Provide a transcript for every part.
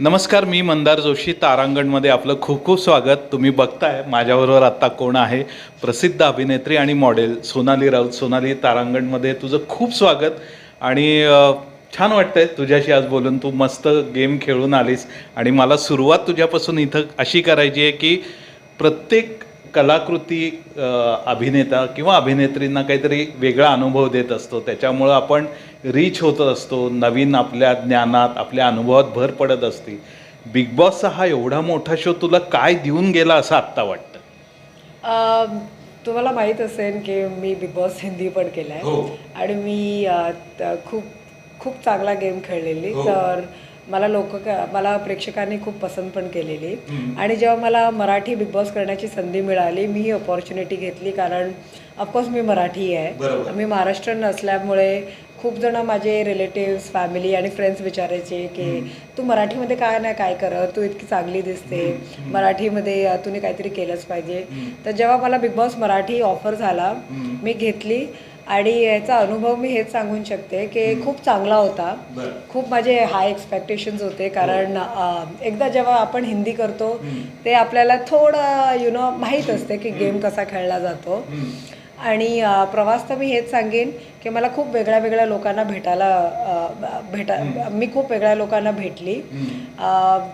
नमस्कार मी मंदार जोशी तारांगणमध्ये आपलं खूप खूप स्वागत. तुम्ही बघताय माझ्याबरोबर आत्ता कोण आहे? प्रसिद्ध अभिनेत्री आणि मॉडेल सोनाली राऊत. सोनाली तारांगणमध्ये तुझं खूप स्वागत. आणि छान वाटतंय तुझ्याशी आज बोलून. तू मस्त गेम खेळून आलीस. आणि मला सुरुवात तुझ्यापासून इथं अशी करायची आहे की प्रत्येक कलाकृती अभिनेता किंवा अभिनेत्रींना काहीतरी वेगळा अनुभव देत असतो. त्याच्यामुळं आपण रीच होत असतो. नवीन आपल्या ज्ञानात आपल्या अनुभवात भर पडत असते. बिग बॉसचा हा एवढा मोठा शो तुला काय देऊन गेला असं आत्ता वाटतं? तुम्हाला माहीत असेल की मी बिग बॉस हिंदी पण केलाय. हो. आणि मी खूप खूप चांगला गेम खेळलेली. हो. तर मला लोक मला प्रेक्षकांनी खूप पसंत पण केलेली. आणि जेव्हा मला मराठी बिग बॉस करण्याची संधी मिळाली मी ही ऑपॉर्च्युनिटी घेतली कारण ऑफकोर्स मी मराठी आहे. मी महाराष्ट्रीयन असल्यामुळे खूप जण माझे रिलेटिव्स फॅमिली आणि फ्रेंड्स विचारायचे की तू मराठीमध्ये काय नाही काय करत? तू इतकी चांगली दिसते. मराठीमध्ये तुम्ही काहीतरी केलंच पाहिजे. तर जेव्हा मला बिग बॉस मराठी ऑफर झाला मी घेतली. आणि याचा अनुभव मी हेच सांगून शकते की खूप चांगला होता. खूप माझे हाय एक्सपेक्टेशन्स होते कारण अ, एकदा जेव्हा आपण हिंदी करतो ते आपल्याला थोडं यु नो माहीत असते की गेम कसा खेळला जातो. आणि प्रवास तर मी हेच सांगेन की मला खूप वेगळ्या वेगळ्या लोकांना भेटायला भेटा मी खूप वेगळ्या लोकांना भेटली.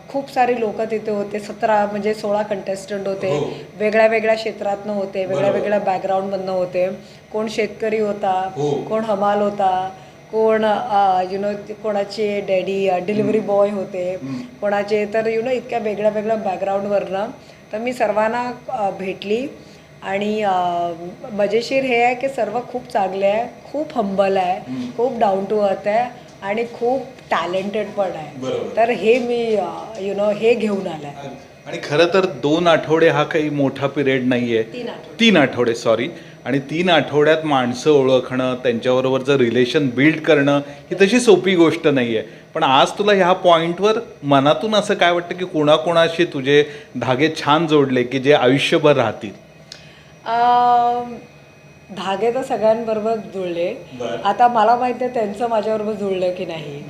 खूप सारे लोक तिथे होते. सतरा म्हणजे सोळा कंटेस्टंट होते. वेगळ्या वेगळ्या क्षेत्रातनं होते. वेगळ्या वेगळ्या बॅकग्राऊंडमधनं होते. कोण शेतकरी होता. कोण हमाल होता. कोण यु नो कोणाचे डॅडी डिलिव्हरी बॉय होते. कोणाचे तर यु नो इतक्या वेगळ्या वेगळ्या बॅकग्राऊंडवरनं तर मी सर्वांना भेटली. आणि मजेशीर हे आहे की सर्व खूप चांगले आहे खूप हंबल आहे खूप डाऊन टू अर्थ आहे आणि खूप टॅलेंटेड पण आहे. तर हे मी यु नो हे घेऊन आलाय. आणि खरं तर दोन आठवडे हा काही मोठा पिरियड नाही आहे तीन आठवडे. सॉरी आणि तीन आठवड्यात माणसं ओळखणं त्यांच्याबरोबरचं रिलेशन बिल्ड करणं ही तशी सोपी गोष्ट नाही आहे पण आज तुला ह्या पॉईंटवर मनातून असं काय वाटतं की कोणाकोणाशी तुझे धागे छान जोडले की जे आयुष्यभर राहतील? धागे तर सगळ्यांबरोबर जुळले. आता मला माहिती आहे त्यांचं माझ्याबरोबर जुळलं की नाही.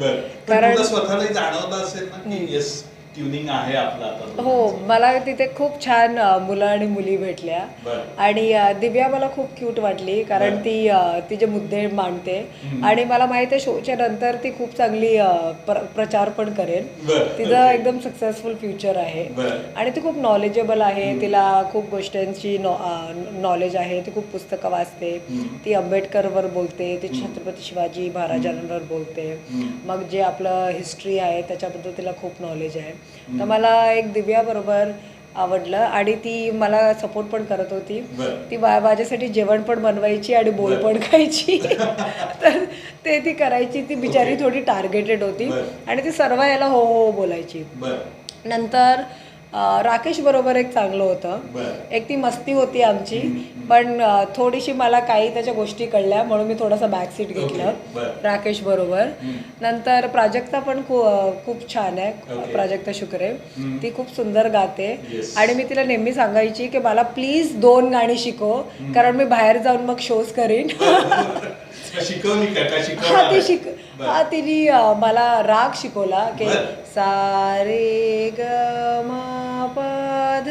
कारण- स्वतःला जाणवलं असेल ना की येस ट्युनिंग आहे आपलं आता हो मला तिथे खूप छान मुलं आणि मुली भेटल्या. आणि दिव्या मला खूप क्यूट वाटली कारण ती तिचे मुद्दे मांडते. आणि मला माहिती आहे शोच्या नंतर ती खूप चांगली प्रचार पण करेल. तिचं एकदम सक्सेसफुल फ्युचर आहे. आणि ती खूप नॉलेजेबल आहे. तिला खूप गोष्टींची नॉलेज आहे. ती खूप पुस्तकं वाचते. ती आंबेडकरवर बोलते. ती छत्रपती शिवाजी महाराजांवर बोलते. मग जे आपलं हिस्ट्री आहे त्याच्याबद्दल तिला खूप नॉलेज आहे. तर मला एक दिव्या बरोबर आवडलं आणि ती मला सपोर्ट पण करत होती. ती माझ्यासाठी जेवण पण बनवायची आणि बोल पण खायची. तर ते ती करायची ती बिचारी थोडी टार्गेटेड होती आणि ती सर्व याला हो हो बोलायची. नंतर राकेश बरोबर एक चांगलं होतं. एक ती मस्ती होती आमची पण थोडीशी मला काही त्याच्या गोष्टी कळल्या म्हणून मी थोडासा बॅक सीट घेतलं राकेश बरोबर. नंतर प्राजक्ता पण खूप खूप छान आहे प्राजक्ता शुक्रे. ती खूप सुंदर गाते. आणि मी तिला नेहमी सांगायची की मला प्लीज दोन गाणी शिकव कारण मी बाहेर जाऊन मग शोज करीन. हा ती शिक हा तिने मला राग शिकवला की सारे ग म प ध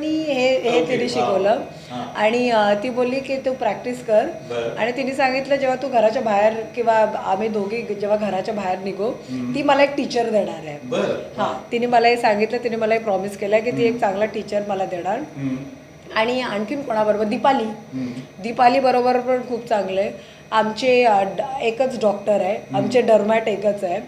नि हे हे तिने शिकवलं. आणि ती बोलली की तू प्रॅक्टिस कर. आणि तिने सांगितलं जेव्हा तू घराच्या बाहेर किंवा आम्ही दोघी जेव्हा घराच्या बाहेर निघू ती मला एक टीचर देणार आहे. हा तिने मला हे सांगितलं तिने मला हे प्रॉमिस केलं की ती एक चांगला टीचर मला देणार. आणि आणखीन कोणाबरोबर? दीपाली. दीपाली बरोबर पण खूप चांगले आमचे एकच डॉक्टर आहे. आमचे डर्मॅट एकच आहे.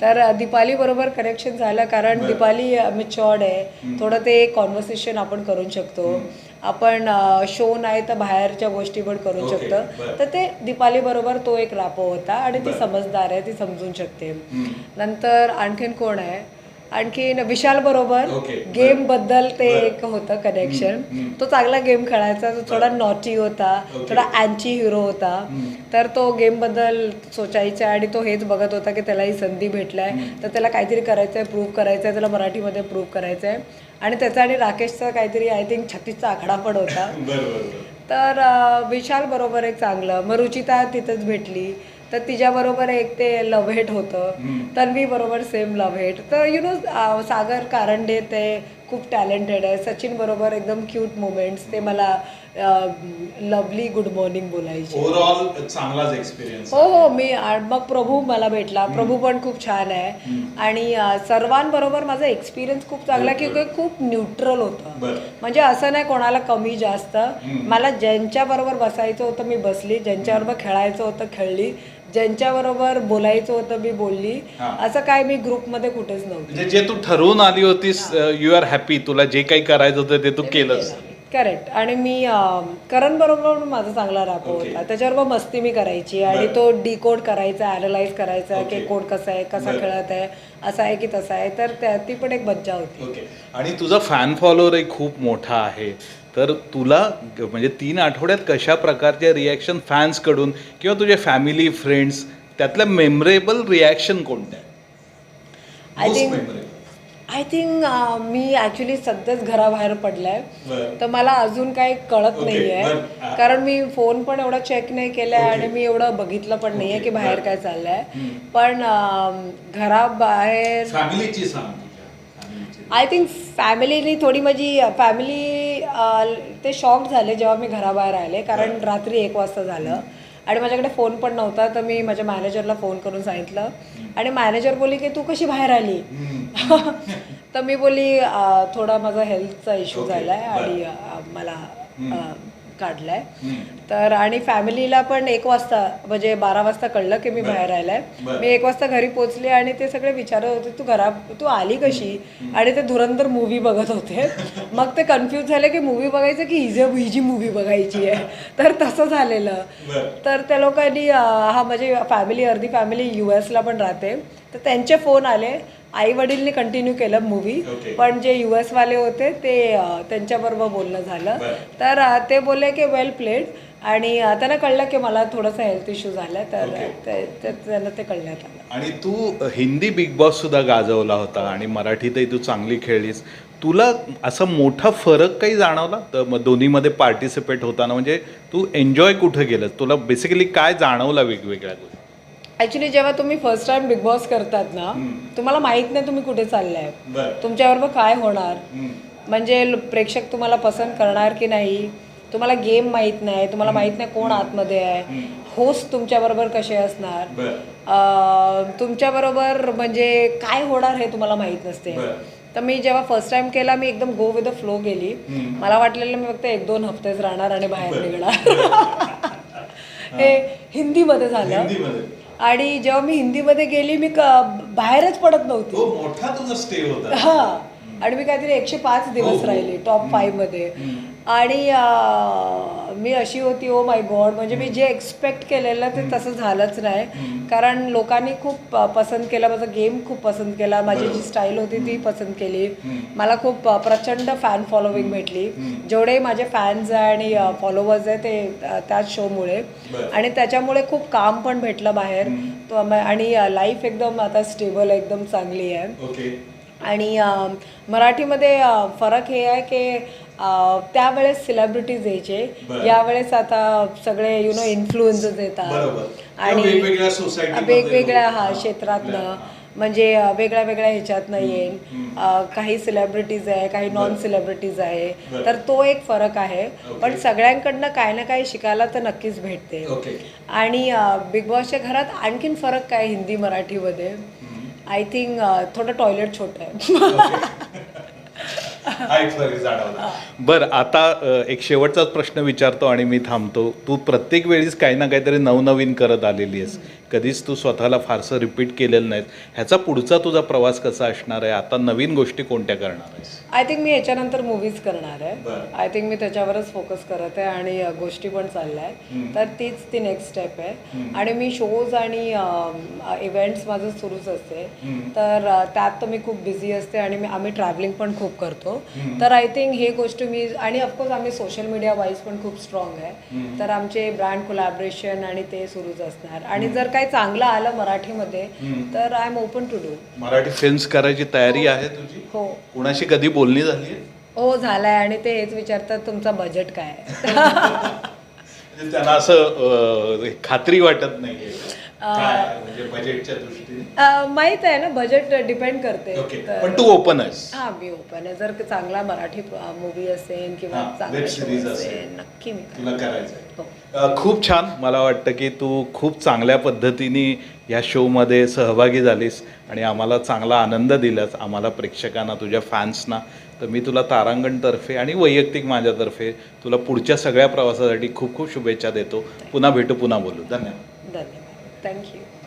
तर दीपाली बरोबर कनेक्शन झालं कारण दीपाली मिचॉर्ड आहे. थोडं ते कॉन्व्हर्सेशन आपण करू शकतो. आपण शो नाही तर बाहेरच्या गोष्टी पण करू शकतो. तर ते दीपाली बरोबर तो एक रापो होता आणि ती समजदार आहे ती समजून शकते. नंतर आणखीन कोण आहे? आणखीन विशाल बरोबर गेमबद्दल ते एक होतं कनेक्शन तो चांगला गेम खेळायचा तो थोडा नॉटी होता थोडा अँची हिरो होता. तर तो गेमबद्दल सोचायचा आणि तो हेच बघत होता की त्याला ही संधी भेटलाय. तर त्याला काहीतरी करायचं आहे प्रूव्ह करायचं आहे त्याला मराठीमध्ये प्रूव्ह करायचं आहे आणि त्याचा आणि राकेशचा काहीतरी आय थिंक छत्तीसचा आकडा पण होता. तर विशाल बरोबर एक चांगलं. मग रुचिता तिथंच भेटली. तर तिच्याबरोबर एक ते लव्ह हेट होतं. तन्वी बरोबर सेम लव्ह हेट तर यु नो सागर कारंडे ते खूप टॅलेंटेड आहे. सचिन बरोबर एकदम क्यूट मुमेंट्स ते मला लवली गुड मॉर्निंग बोलायचे. ओव्हरऑल चांगलाच एक्सपिरियन्स हो हो मी मग प्रभू मला भेटला. प्रभू पण खूप छान आहे. आणि सर्वांबरोबर माझा एक्सपिरियन्स खूप चांगला की खूप न्यूट्रल होतं. म्हणजे असं नाही कोणाला कमी जास्त. मला ज्यांच्या बरोबर बसायचं होतं मी बसली. ज्यांच्याबरोबर खेळायचं होतं खेळली. ज्यांच्याबरोबर बोलायचं होतं मी बोलली. असं काय मी ग्रुपमध्ये कुठेच नव्हते. म्हणजे जे तू ठरवून आली होतीस यू आर हॅपी तुला जे काही करायचं होतं ते तू केलंस. करेक्ट आणि मी करण बरोबर माझा चांगला रापो. होता. त्याच्याबरोबर मस्ती मी करायची आणि. तो डिकोड करायचा अनालाइज करायचा की. कोड कसा आहे कसा. खेळत आहे असा आहे की तसा आहे. तर त्या- ती पण एक मज्जा होती. आणि तुझा फॅन फॉलोअरही खूप मोठा आहे. तर तुला म्हणजे तीन आठवड्यात कशा प्रकारचे रिॲक्शन फॅन्सकडून किंवा तुझे फॅमिली फ्रेंड्स त्यातल्या मेमरेबल रिॲक्शन कोणत्या आय थिंक. आय थिंक मी ॲक्च्युली सध्याच घराबाहेर पडलाय. तर मला अजून काही कळत Okay, नाहीये बरं. हा. कारण मी फोन पण एवढा चेक नाही केलाय Okay. आणि मी एवढं बघितलं पण नाहीये Okay, की बाहेर. काय चाललंय पण अं, घराबाहेर. आय थिंक फॅमिलीनी थोडी माझी फॅमिली ते शॉक झाले जेव्हा मी घराबाहेर आले कारण रात्री एक वाजता झालं. आणि माझ्याकडे फोन पण नव्हता तर मी माझ्या मॅनेजरला फोन करून सांगितलं. आणि मॅनेजर बोलली की तू कशी बाहेर आली? तर मी बोलली "अं, थोडा माझा हेल्थचा इश्यू झालाय बरं. आणि मला काढलाय. तर आणि फॅमिलीला पण एक वाजता म्हणजे बारा वाजता कळलं की मी. बाहेर आलाय. मी एक वाजता घरी पोचले आणि ते सगळे विचारत होते तू घरा तू आली कशी? आणि ते धुरंधर मूवी बघत होते. मग ते कन्फ्यूज झाले की मूवी बघायचं की हिज हिजी मूवी बघायची आहे. तर तसं झालेलं. तर त्या लोकांनी हा म्हणजे फॅमिली अर्धी फॅमिली यू एसला पण राहते. तर त्यांचे फोन आले. आई वडीलनी कंटिन्यू केलं मूवी Okay. पण जे यू वाले होते ते त्यांच्याबरोबर बोलणं झालं. तर ते बोलले की वेल प्लेड आणि त्यांना कळलं की मला थोडासा हेल्थ इश्यू झाला. तर त्यांना ते कळण्यात आलं. आणि तू हिंदी बिग बॉस सुद्धा गाजवला होता आणि मराठीतही तू चांगली खेळलीस. तुला असा मोठा फरक काही जाणवला? तर मग दोन्हीमध्ये पार्टिसिपेट होताना? म्हणजे तू एन्जॉय कुठं केलंस? तुला बेसिकली काय जाणवलं वेगवेगळ्या गोष्टी? ऍक्च्युली जेव्हा तुम्ही फर्स्ट टाइम बिग बॉस करतात ना तुम्हाला माहीत नाही तुम्ही कुठे चाललाय. बरं. तुमच्याबरोबर काय होणार? म्हणजे प्रेक्षक तुम्हाला पसंत करणार की नाही? तुम्हाला गेम माहीत नाही तुम्हाला माहीत नाही कोण आतमध्ये आहे. होस्ट तुमच्याबरोबर कसे असणार? तुमच्याबरोबर म्हणजे काय होणार हे तुम्हाला माहीत नसते. तर मी जेव्हा फर्स्ट टाइम केला मी एकदम गो विथ द फ्लो गेली. मला वाटलेलं मी फक्त एक दोन हफ्तेच राहणार आणि बाहेर निघणार. हे हिंदीमध्ये झालं. आणि जेव्हा मी हिंदीमध्ये गेली मी क- बाहेरच पडत नव्हती. मोठा तुझा स्टे होता. हा. आणि मी काहीतरी एकशे पाच हो, दिवस हो. राहिली टॉप फाईव्हमध्ये. आणि मी अशी होती ओ माय गॉड म्हणजे मी जे एक्सपेक्ट केलेलं ते तसं झालंच नाही. कारण लोकांनी खूप पसंत केलं माझा गेम खूप पसंत केला माझी जी स्टाईल होती ती पसंत केली. मला खूप प्रचंड फॅन फॉलोविंग भेटली. जेवढे माझे फॅन्स आहे आणि फॉलोवर्स आहे ते त्याच शोमुळे. आणि त्याच्यामुळे खूप काम पण भेटलं बाहेर. आणि लाईफ एकदम आता स्टेबल एकदम चांगली आहे. आणि मराठीमध्ये फरक हे आहे की त्यावेळेस सेलिब्रिटीज यायचे. यावेळेस आता सगळे यु नो इन्फ्लुएन्सर्स येतात. बरोबर. किंवा वेगवेगळ्या हा क्षेत्रातनं. म्हणजे वेगळ्या वेगळ्या ह्याच्यातनं येईल काही सेलिब्रिटीज आहे काही नॉन सेलिब्रिटीज आहे. तर तो एक फरक आहे. पण सगळ्यांकडनं काही ना काही शिकायला तर नक्कीच भेटते. आणि बिग बॉसच्या घरात आणखीन फरक काय हिंदी मराठीमध्ये? आय थिंक थोडं टॉयलेट छोटं आहे. बरं आता एक शेवटचाच प्रश्न विचारतो आणि मी थांबतो. तू प्रत्येक वेळीच काही ना काहीतरी नवनवीन करत आलेली आहेस. कधीच तू स्वतःला फारसं रिपीट केलेलं नाहीस. ह्याचा पुढचा तुझा प्रवास कसा असणार आहे? आता नवीन गोष्टी कोणत्या करणार आहेस? आय थिंक मी याच्यानंतर मूवीज करणार आहे. आय थिंक मी त्याच्यावरच फोकस करत आहे आणि गोष्टी पण चालल्या आहेत. तर तीच ती नेक्स्ट स्टेप आहे. आणि मी शोज आणि इव्हेंट्स माझं सुरूच असते. तर त्यात तर मी खूप बिझी असते आणि मी आम्ही ट्रॅव्हलिंग पण खूप करतो. तर आय थिंक हे गोष्ट मी आणि ऑफकोर्स आम्ही सोशल मीडिया वाईज पण खूप स्ट्रॉंग आहे. तर आमचे ब्रँड कोलॅबरेशन आणि ते सुरूच असणार. आणि जर काही चांगलं आलं मराठीमध्ये तर I am open to do Marathi films करायची तयारी आहे तुझी? हो. कुणाशी कधी बोलणी झाली हो झालाय आणि ते हेच विचारतात तुमचा बजेट काय? म्हणजे त्यांना असं खात्री वाटत नाही काय? म्हणजे बजेटच्या दृष्टीने? अ, माहीत आहे ना बजेट डिपेंड करते. पण तू ओपन आहेस हा मी ओपन आहे जर चांगला मराठी मूवी असेल किंवा. नक्की मी. तुला करायचं हो. खूप छान. मला वाटतं की तू खूप चांगल्या पद्धतीने या शोमध्ये सहभागी झालीस आणि आम्हाला चांगला आनंद दिलास. आम्हाला प्रेक्षकांना तुझ्या फॅन्सना तर मी तुला तारांगणतर्फे आणि वैयक्तिक माझ्यातर्फे तुला पुढच्या सगळ्या प्रवासासाठी खूप खूप शुभेच्छा देतो. पुन्हा भेटू पुन्हा बोलू. धन्यवाद. धन्यवाद. Thank you.